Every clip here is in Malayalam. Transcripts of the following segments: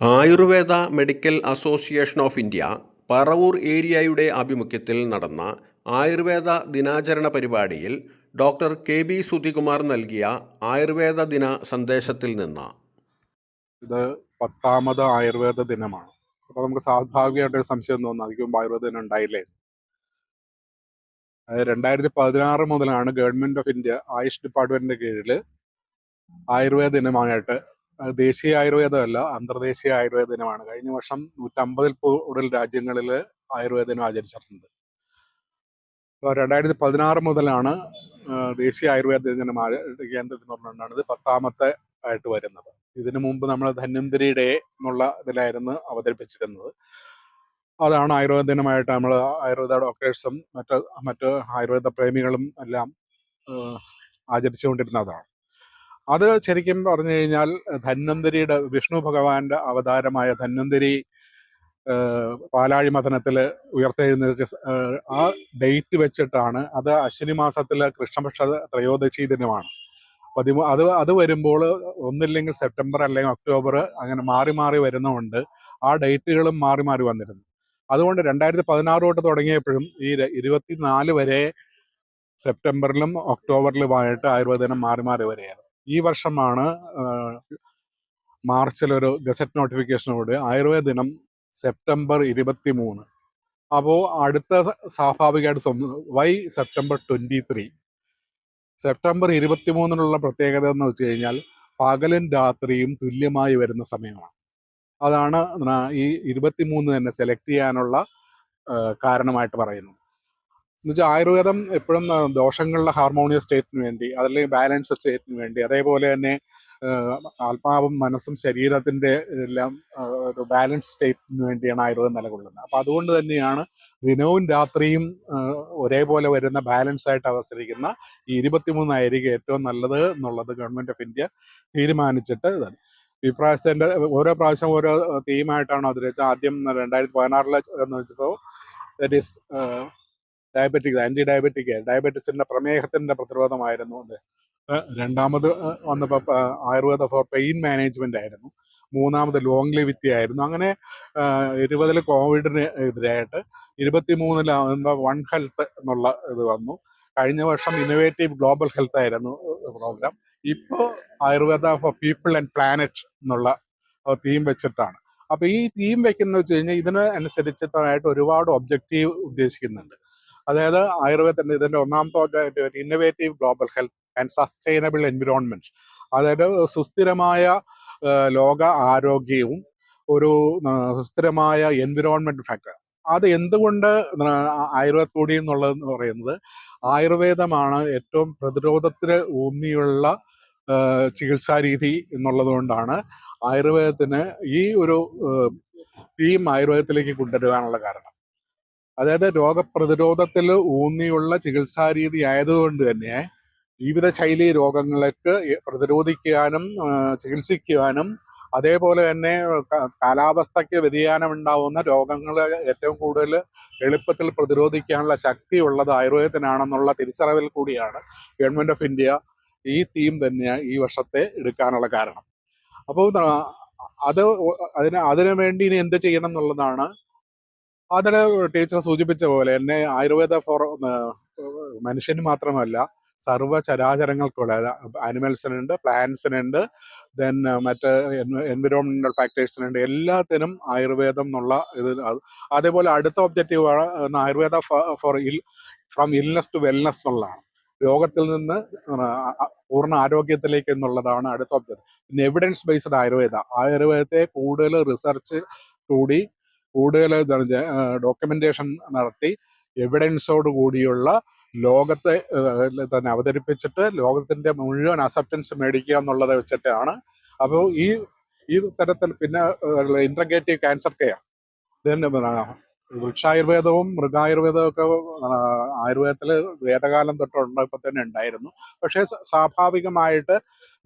Ayurveda medical association of India Paravur ഏരിയയുടെ ആഭിമുഖ്യത്തിൽ നടന്ന ആയുർവേദ ദിനാചരണ പരിപാടിയിൽ ഡോക്ടർ കെ ബി സുധികുമാർ നൽകിയ ആയുർവേദ ദിന സന്ദേശത്തിൽ നിന്ന്. ഇത് പത്താമത് ആയുർവേദ ദിനമാണ്. അപ്പോൾ നമുക്ക് സ്വാഭാവികമായിട്ട് ഒരു സംശയം തോന്നുന്നു മുമ്പ് ആയുർവേദ ദിനം ഉണ്ടായില്ലേ? രണ്ടായിരത്തി പതിനാറ് മുതലാണ് ഗവൺമെന്റ് ഓഫ് ഇന്ത്യ ആയുഷ് ഡിപ്പാർട്ട്മെന്റിന്റെ കീഴിൽ ആയുർവേദ ദിനമായിട്ട് ദേശീയ ആയുർവേദമല്ല അന്തർദേശീയ ആയുർവേദ ദിനമാണ്. കഴിഞ്ഞ വർഷം നൂറ്റമ്പതിൽ കൂടുതൽ രാജ്യങ്ങളിൽ ആയുർവേദ ദിനം ആചരിച്ചിട്ടുണ്ട്. ഇപ്പോൾ രണ്ടായിരത്തി പതിനാറ് മുതലാണ് ദേശീയ ആയുർവേദ ദിനം കേന്ദ്രത്തിന് പറഞ്ഞുകൊണ്ടാണ് ഇത് പത്താമത്തെ ആയിട്ട് വരുന്നത്. ഇതിനു മുമ്പ് നമ്മൾ ധന്വന്തരി ഡേ എന്നുള്ള ഇതിലായിരുന്നു അവതരിപ്പിച്ചിരുന്നത്. അതാണ് ആയുർവേദ ദിനമായിട്ട് നമ്മൾ ആയുർവേദ ഡോക്ടേഴ്സും മറ്റ് മറ്റ് ആയുർവേദ പ്രേമികളും എല്ലാം ആചരിച്ചുകൊണ്ടിരുന്നതാണ് അത് ശരിക്കും പറഞ്ഞു കഴിഞ്ഞാൽ ധന്വന്തരിയുടെ വിഷ്ണു ഭഗവാന്റെ അവതാരമായ ധന്വന്തരി പാലാഴി മഥനത്തിൽ ഉയർത്തെഴുന്നേറ്റ ആ ഡേറ്റ് വെച്ചിട്ടാണ് അത് അശ്വിനി മാസത്തിലെ കൃഷ്ണപക്ഷ ത്രയോദശി ദിനമാണ്. പതിമൂ അത് അത് വരുമ്പോൾ ഒന്നില്ലെങ്കിൽ സെപ്റ്റംബർ അല്ലെങ്കിൽ ഒക്ടോബർ അങ്ങനെ മാറി മാറി വരുന്നതുകൊണ്ട് ആ ഡേറ്റുകളും മാറി മാറി വന്നിരുന്നു. അതുകൊണ്ട് രണ്ടായിരത്തി പതിനാറ് തൊട്ട് തുടങ്ങിയപ്പോഴും ഈ ഇരുപത്തിനാല് വരെ സെപ്റ്റംബറിലും ഒക്ടോബറിലുമായിട്ട് ആയുർവേദനം ദിനം മാറി മാറി വരികയാണ് ഈ വർഷമാണ് മാർച്ചിലൊരു ഗസറ്റ് നോട്ടിഫിക്കേഷനോട് ആയുർവേദ ദിനം സെപ്റ്റംബർ ഇരുപത്തി മൂന്ന് അപ്പോൾ അടുത്ത സ്വാഭാവികമായിട്ട് why September twenty three. September ഇരുപത്തി മൂന്നിനുള്ള പ്രത്യേകത എന്ന് വെച്ച് കഴിഞ്ഞാൽ പകലും രാത്രിയും തുല്യമായി വരുന്ന സമയമാണ്. അതാണ് ഈ ഇരുപത്തി മൂന്ന് തന്നെ സെലക്ട് ചെയ്യാനുള്ള കാരണമായിട്ട് പറയുന്നത്. എന്നുവെച്ചാൽ ആയുർവേദം എപ്പോഴും ദോഷങ്ങളുടെ ഹാർമോണിയസ് സ്റ്റേറ്റിന് വേണ്ടി അതല്ലെങ്കിൽ ബാലൻസ് സ്റ്റേറ്റിന് വേണ്ടി അതേപോലെ തന്നെ ആത്മാവും മനസ്സും ശരീരത്തിന്റെ എല്ലാം ഒരു ബാലൻസ് സ്റ്റേറ്റിന് വേണ്ടിയാണ് ആയുർവേദം നിലകൊള്ളുന്നത്. അപ്പൊ അതുകൊണ്ട് തന്നെയാണ് ദിനവും രാത്രിയും ഒരേപോലെ വരുന്ന ബാലൻസ് ആയിട്ട് അവസരിക്കുന്ന ഈ ഇരുപത്തിമൂന്നായിരിക്കും ഏറ്റവും നല്ലത് എന്നുള്ളത് ഗവൺമെന്റ് ഓഫ് ഇന്ത്യ തീരുമാനിച്ചിട്ട് ഇതാണ് ഈ പ്രാവശ്യത്തിന്റെ ഓരോ പ്രാവശ്യം ഓരോ തീമായിട്ടാണ് അവതരിച്ചത് ആദ്യം രണ്ടായിരത്തി പതിനാറിലെ എന്ന് വെച്ചപ്പോൾ that is diabetic anti diabetic ഡയബറ്റിസിന്റെ പ്രമേഹത്തിന്റെ പ്രതിരോധമായിരുന്നു അത്. രണ്ടാമത് വന്നപ്പോൾ ആയുർവേദ ഫോർ പെയിൻ മാനേജ്മെന്റ് ആയിരുന്നു. മൂന്നാമത് ലോങ് ലിവിറ്റി ആയിരുന്നു. അങ്ങനെ ഇരുപതിൽ കോവിഡിന് എതിരായിട്ട് ഇരുപത്തി മൂന്നിൽ വൺ ഹെൽത്ത് എന്നുള്ള ഇത് വന്നു. കഴിഞ്ഞ വർഷം ഇന്നോവേറ്റീവ് ഗ്ലോബൽ ഹെൽത്ത് ആയിരുന്നു പ്രോഗ്രാം ഇപ്പോൾ Ayurveda for people and planet എന്നുള്ള തീം വെച്ചിട്ടാണ്. അപ്പൊ ഈ തീം വെക്കുന്ന വെച്ച് കഴിഞ്ഞാൽ ഇതിന് അനുസരിച്ചിട്ടായിട്ട് ഒരുപാട് ഒബ്ജക്റ്റീവ് ഉദ്ദേശിക്കുന്നുണ്ട്. അതായത് ആയുർവേദത്തിന്റെ ഇതിന്റെ ഒന്നാമത്തെ innovative global health and sustainable environment അതായത് സുസ്ഥിരമായ ലോക ആരോഗ്യവും ഒരു സുസ്ഥിരമായ എൻവിറോൺമെന്റ് ഫാക്ടർ അത് എന്തുകൊണ്ട് ആയുർവേദ കൂടി എന്നുള്ളത് പറയുന്നത് ആയുർവേദമാണ് ഏറ്റവും പ്രതിരോധത്തിന് ഊന്നിയുള്ള ചികിത്സാ രീതി എന്നുള്ളത് കൊണ്ടാണ് ആയുർവേദത്തിന് ഈ ഒരു തീം ആയുർവേദത്തിലേക്ക് കൊണ്ടുവരുവാനുള്ള കാരണം. അതായത് രോഗപ്രതിരോധത്തിൽ ഊന്നിയുള്ള ചികിത്സാരീതി ആയതുകൊണ്ട് തന്നെ ജീവിതശൈലി രോഗങ്ങൾക്ക് പ്രതിരോധിക്കാനും ചികിത്സിക്കുവാനും അതേപോലെ തന്നെ കാലാവസ്ഥയ്ക്ക് വ്യതിയാനം ഉണ്ടാവുന്ന രോഗങ്ങളെ ഏറ്റവും കൂടുതൽ എളുപ്പത്തിൽ പ്രതിരോധിക്കാനുള്ള ശക്തി ഉള്ളത് ആയുർവേദത്തിനാണെന്നുള്ള തിരിച്ചറിവിൽ കൂടിയാണ് ഗവൺമെന്റ് ഓഫ് ഇന്ത്യ ഈ തീം തന്നെ ഈ വർഷത്തെ എടുക്കാനുള്ള കാരണം. അപ്പോൾ അത് അതിന് അതിനു വേണ്ടി ഇനി എന്ത് ചെയ്യണം എന്നുള്ളതാണ് അതിന് ടീച്ചർ സൂചിപ്പിച്ച പോലെ എന്നെ ആയുർവേദ ഫോർ മനുഷ്യന് മാത്രമല്ല സർവ ചരാചരങ്ങൾക്കുള്ള ആനിമൽസിനുണ്ട് പ്ലാന്റ്സിനുണ്ട് ദെൻ മറ്റ് എൻവിറോൺമെന്റൽ ഫാക്ടേഴ്സിനുണ്ട് എല്ലാത്തിനും ആയുർവേദം എന്നുള്ള ഇത് അതേപോലെ അടുത്ത ഒബ്ജക്റ്റീവ് ആണ് Ayurveda for ill from illness to wellness എന്നുള്ളതാണ്. രോഗത്തിൽ നിന്ന് പൂർണ ആരോഗ്യത്തിലേക്ക് എന്നുള്ളതാണ് അടുത്ത ഒബ്ജക്റ്റ് പിന്നെ എവിഡൻസ് ബേസ്ഡ് ആയുർവേദ. ആയുർവേദത്തെ കൂടുതൽ റിസർച്ച് കൂടി കൂടുതൽ ഡോക്യുമെന്റേഷൻ നടത്തി എവിഡൻസോട് കൂടിയുള്ള ലോകത്തെ തന്നെ അവതരിപ്പിച്ചിട്ട് ലോകത്തിന്റെ മുഴുവൻ അസെപ്റ്റൻസ് മേടിക്കുക എന്നുള്ളത് വെച്ചിട്ടാണ്. അപ്പോൾ ഈ ഈ തരത്തിൽ പിന്നെ ഇൻട്രഗേറ്റീവ് ക്യാൻസർ കെയർ വൃക്ഷായുർവേദവും മൃഗായുർവേദവും ഒക്കെ ആയുർവേദത്തിൽ വേദകാലം തൊട്ടുള്ളപ്പോൾ തന്നെ ഉണ്ടായിരുന്നു. പക്ഷേ സ്വാഭാവികമായിട്ട്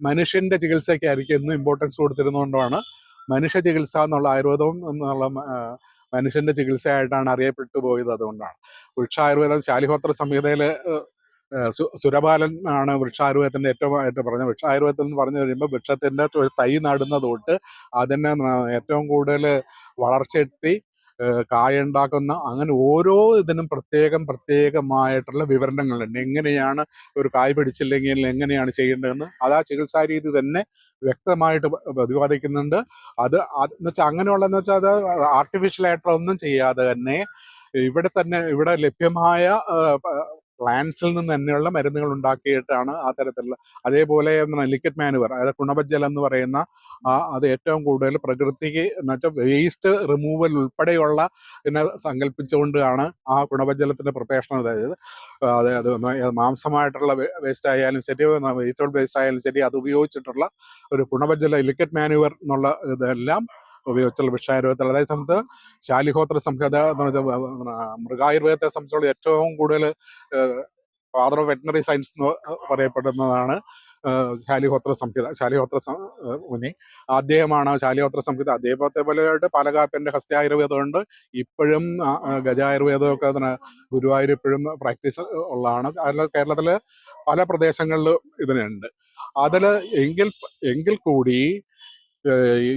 മനുഷ്യന്റെ ചികിത്സയ്ക്കായിരിക്കും ഇന്ന് ഇമ്പോർട്ടൻസ് കൊടുത്തിരുന്നതുകൊണ്ടാണ് മനുഷ്യ ചികിത്സ എന്നുള്ള ആയുർവേദവും എന്നുള്ള മനുഷ്യന്റെ ചികിത്സയായിട്ടാണ് അറിയപ്പെട്ടു പോയത് അതുകൊണ്ടാണ്. വൃക്ഷായുർവേദം ശാലിഹോത്ര സംഹിതയിൽ സുരബാലൻ ആണ് വൃക്ഷായുർവേദത്തിന്റെ ഏറ്റവും ആയിട്ട് പറഞ്ഞ വൃക്ഷായുർവേദത്തിൽ എന്ന് പറഞ്ഞു കഴിയുമ്പോൾ വൃക്ഷത്തിന്റെ തൈ നടുന്നത് തൊട്ട് അതിനെ ഏറ്റവും കൂടുതൽ വളർച്ചയെത്തി കായുണ്ടാക്കുന്ന അങ്ങനെ ഓരോ ഇതിനും പ്രത്യേകം പ്രത്യേകമായിട്ടുള്ള വിവരണങ്ങളുണ്ട്. എങ്ങനെയാണ് ഒരു കായ് പിടിച്ചില്ലെങ്കിൽ എങ്ങനെയാണ് ചെയ്യേണ്ടതെന്ന് അത് ആ ചികിത്സാ രീതി തന്നെ വ്യക്തമായിട്ട് പ്രതിപാദിക്കുന്നുണ്ട്. അത് അത് എന്ന് വെച്ചാൽ അങ്ങനെയുള്ളതെന്ന് വെച്ചാൽ അത് ആർട്ടിഫിഷ്യൽ ആയിട്ടുള്ള ഒന്നും ചെയ്യാതെ തന്നെ ഇവിടെ തന്നെ ഇവിടെ ലഭ്യമായ പ്ലാന്റ്സിൽ നിന്ന് തന്നെയുള്ള മരുന്നുകൾ ഉണ്ടാക്കിയിട്ടാണ് ആ തരത്തിലുള്ള അതേപോലെ ലിക്വിഡ് മാനുവർ അതായത് ഗുണഭജലം എന്ന് പറയുന്ന അത് ഏറ്റവും കൂടുതൽ പ്രകൃതിക്ക് എന്നുവെച്ചാൽ വേസ്റ്റ് റിമൂവൽ ഉൾപ്പെടെയുള്ള പിന്നെ സങ്കല്പിച്ചുകൊണ്ടാണ് ആ ഗുണഭജലത്തിന്റെ പ്രൊപ്പറേഷൻ അതായത് അതായത് മാംസമായിട്ടുള്ള വേസ്റ്റ് ആയാലും ശരി വെജിറ്റബിൾ വേസ്റ്റ് ആയാലും ശരി അത് ഉപയോഗിച്ചിട്ടുള്ള ഒരു ഗുണഭജല ലിക്വിഡ് മാനുവർ എന്നുള്ള ഇതെല്ലാം ഉപയോഗിച്ചുള്ള വിഷായുർവേദത്തിൽ അതായത് സമയത്ത് ശാലിഹോത്ര സംഹിത മൃഗായുർവേദത്തെ സംബന്ധിച്ചുള്ള ഏറ്റവും കൂടുതൽ ഫാദർ ഓഫ് വെറ്റിനറി സയൻസ് എന്ന് പറയപ്പെടുന്നതാണ് ശാലിഹോത്ര സംഹിത ശാലിഹോത്ര മുനി. അദ്ദേഹമാണ് ശാലിഹോത്ര സംഹിത. അദ്ദേഹത്തെ പോലെയായിട്ട് പാലകാപ്പന്റെ ഹസ്തായുർവേദമുണ്ട് ഇപ്പോഴും ഗജായുർവേദമൊക്കെ ഗുരുവായൂർ ഇപ്പോഴും പ്രാക്ടീസ് ഉള്ളതാണ്. അതിൽ കേരളത്തിലെ പല പ്രദേശങ്ങളിലും ഇതിനുണ്ട്. അതിൽ എങ്കിൽ എങ്കിൽ കൂടി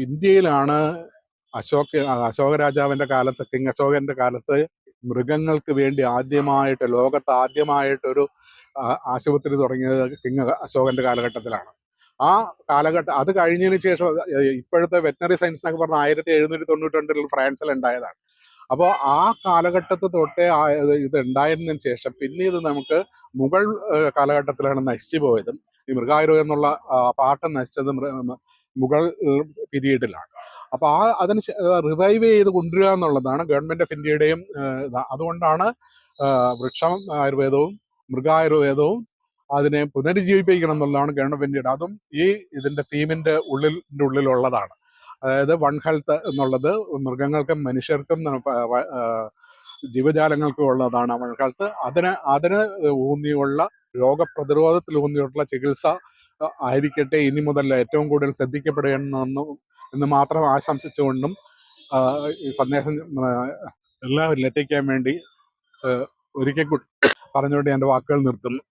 ഇന്ത്യയിലാണ് അശോക് അശോക രാജാവിന്റെ കാലത്ത് കിങ് അശോകന്റെ കാലത്ത് മൃഗങ്ങൾക്ക് വേണ്ടി ആദ്യമായിട്ട് ലോകത്ത് ആദ്യമായിട്ടൊരു ആശുപത്രി തുടങ്ങിയത് കിങ് അശോകന്റെ കാലഘട്ടത്തിലാണ്. ആ കാലഘട്ടം അത് കഴിഞ്ഞതിന് ശേഷം ഇപ്പോഴത്തെ വെറ്റിനറി സയൻസ് എന്നൊക്കെ പറഞ്ഞ ആയിരത്തി എഴുന്നൂറ്റി തൊണ്ണൂറ്റി രണ്ടിൽ ഫ്രാൻസിൽ ഉണ്ടായതാണ് അപ്പോൾ ആ കാലഘട്ടത്ത് തൊട്ടേ ഇത് ഉണ്ടായതിനു ശേഷം പിന്നീട് നമുക്ക് മുഗൾ കാലഘട്ടത്തിലാണ് നശിച്ചു പോയതും ഈ മൃഗായുരോഗം എന്നുള്ള പാട്ട് നശിച്ചത് മുഗൾ പീരീഡിലാണ്. അപ്പൊ ആ അതിന് റിവൈവ് ചെയ്ത് കൊണ്ടുവരിക എന്നുള്ളതാണ് ഗവൺമെന്റ് ഓഫ് ഇന്ത്യയുടെയും അതുകൊണ്ടാണ് വൃക്ഷം ആയുർവേദവും മൃഗായുർവേദവും അതിനെ പുനരുജ്ജീവിപ്പിക്കണം എന്നുള്ളതാണ് ഗവൺമെന്റ് ഓഫ് ഇന്ത്യയുടെ അതും ഈ ഇതിന്റെ തീമിന്റെ ഉള്ളിൽ ഉള്ളിലുള്ളതാണ്. അതായത് വൺ ഹെൽത്ത് എന്നുള്ളത് മൃഗങ്ങൾക്കും മനുഷ്യർക്കും ജീവജാലങ്ങൾക്കും ഉള്ളതാണ് വൺ ഹെൽത്ത് അതിന് അതിന് ഊന്നിയുള്ള രോഗപ്രതിരോധത്തിൽ ഊന്നിയുള്ള ചികിത്സ ആയിരിക്കട്ടെ. ഇനി മുതൽ ഏറ്റവും കൂടുതൽ ശ്രദ്ധിക്കപ്പെടണമെന്നും എന്ന് മാത്രം ആശംസിച്ചുകൊണ്ടും ഈ സന്ദേശം എല്ലാവരിലും എത്തിക്കാൻ വേണ്ടി ഒരിക്കൽ കൂടി പറഞ്ഞുകൊണ്ട് എന്റെ വാക്കുകൾ നിർത്തുന്നു.